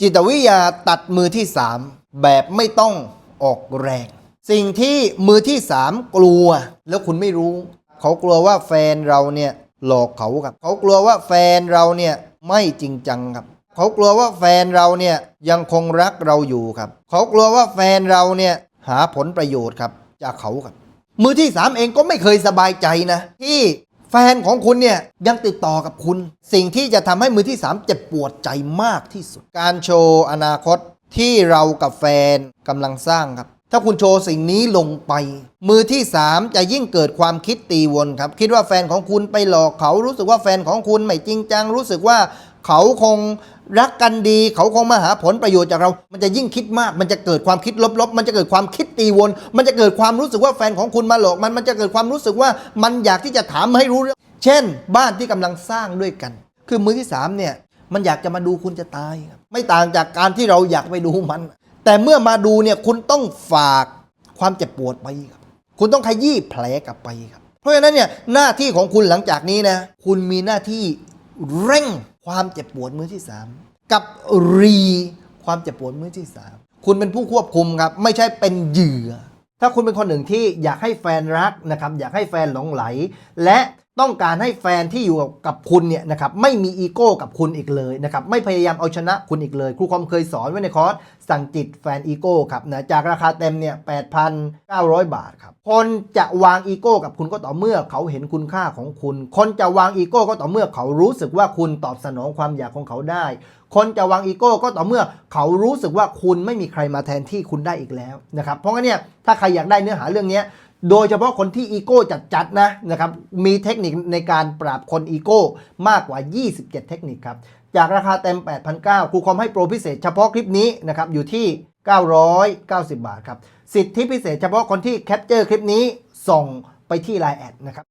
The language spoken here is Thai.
จิตวิทยาตัดมือที่3แบบไม่ต้องออกแรง สิ่งที่มือที่3กลัว แล้วคุณไม่รู้ เขากลัวว่าแฟนเราเนี่ยหลอกเขาครับ เขากลัวว่าแฟนเราเนี่ยไม่จริงจังครับ เขากลัวว่าแฟนเราเนี่ยยังคงรักเราอยู่ครับ เขากลัวว่าแฟนเราเนี่ยหาผลประโยชน์ครับจากเขาครับ มือที่สามเองก็ไม่เคยสบายใจนะ ที่ แฟนของคุณเนี่ยยังติดต่อกับคุณ สิ่งที่จะทำให้มือที่สามเจ็บปวดใจมากที่สุด การโชว์อนาคตที่เรากับแฟนกำลังสร้างครับ ถ้าคุณโชว์สิ่งนี้ลงไป มือที่ 3 จะยิ่งเกิดความคิดตีวนครับ คิดว่าแฟนของคุณไปหลอกเขารู้สึกว่าแฟนของคุณไม่จริงจังรู้สึกว่า เขาคงรักกันดี เขาคงมาหาผลประโยชน์จากเรา มันจะยิ่งคิดมาก มันจะเกิดความคิดลบๆ มันจะเกิดความคิดตีวน มันจะเกิดความรู้สึกว่าแฟนของคุณมาหลอกมัน มันจะเกิดความรู้สึกว่ามันอยากที่จะถามให้รู้เรื่อง เช่น บ้านที่กำลังสร้างด้วยกัน คือมือที่สามเนี่ย มันอยากจะมาดูคุณจะตายครับไม่ต่างจากการที่เราอยากไปดูมัน แต่เมื่อมาดูเนี่ย คุณต้องฝากความเจ็บปวดไปครับ คุณต้องขยี้แผลกลับไปครับ เพราะฉะนั้นเนี่ย หน้าที่ของคุณหลังจากนี้นะ คุณมีหน้าที่เร่ง ความเจ็บปวดมือที่สามกับรีความเจ็บปวดมือที่สามคุณเป็นผู้ควบคุมครับ ไม่ใช่เป็นเหยื่อ ถ้าคุณเป็นคนหนึ่งที่อยากให้แฟนรักนะครับ อยากให้แฟนหลงไหล และ ต้องการให้แฟนที่อยู่กับคุณเนี่ยนะครับไม่มีอีโก้กับคุณอีกเลยนะครับไม่พยายามเอาชนะคุณอีกเลย ครูคอมเคยสอนไว้ในคอร์สสั่งจิตแฟนอีโก้ครับนะจากราคาเต็มเนี่ย8,900 บาทครับคนจะวางอีโก้กับคุณก็ต่อเมื่อเขาเห็นคุณค่าของคุณ คนจะวางอีโก้ก็ต่อเมื่อเขารู้สึกว่าคุณตอบสนองความอยากของเขาได้ คนจะวางอีโก้ก็ต่อเมื่อเขารู้สึกว่าคุณไม่มีใครมาแทนที่คุณได้อีกแล้วนะครับเพราะงั้นเนี่ยถ้าใครอยากได้เนื้อหาเรื่องนี้โดยเฉพาะคนที่อีโก้จัดๆนะนะครับมีเทคนิคในการปราบคนอีโก้มากกว่า 27 เทคนิคครับจากราคาเต็ม 8,900ครูคอมให้โปรพิเศษเฉพาะคลิปนี้นะครับอยู่ที่ 990 บาทครับสิทธิพิเศษเฉพาะคนที่แคปเจอร์คลิปนี้ส่งไปที่ Line แอดนะครับ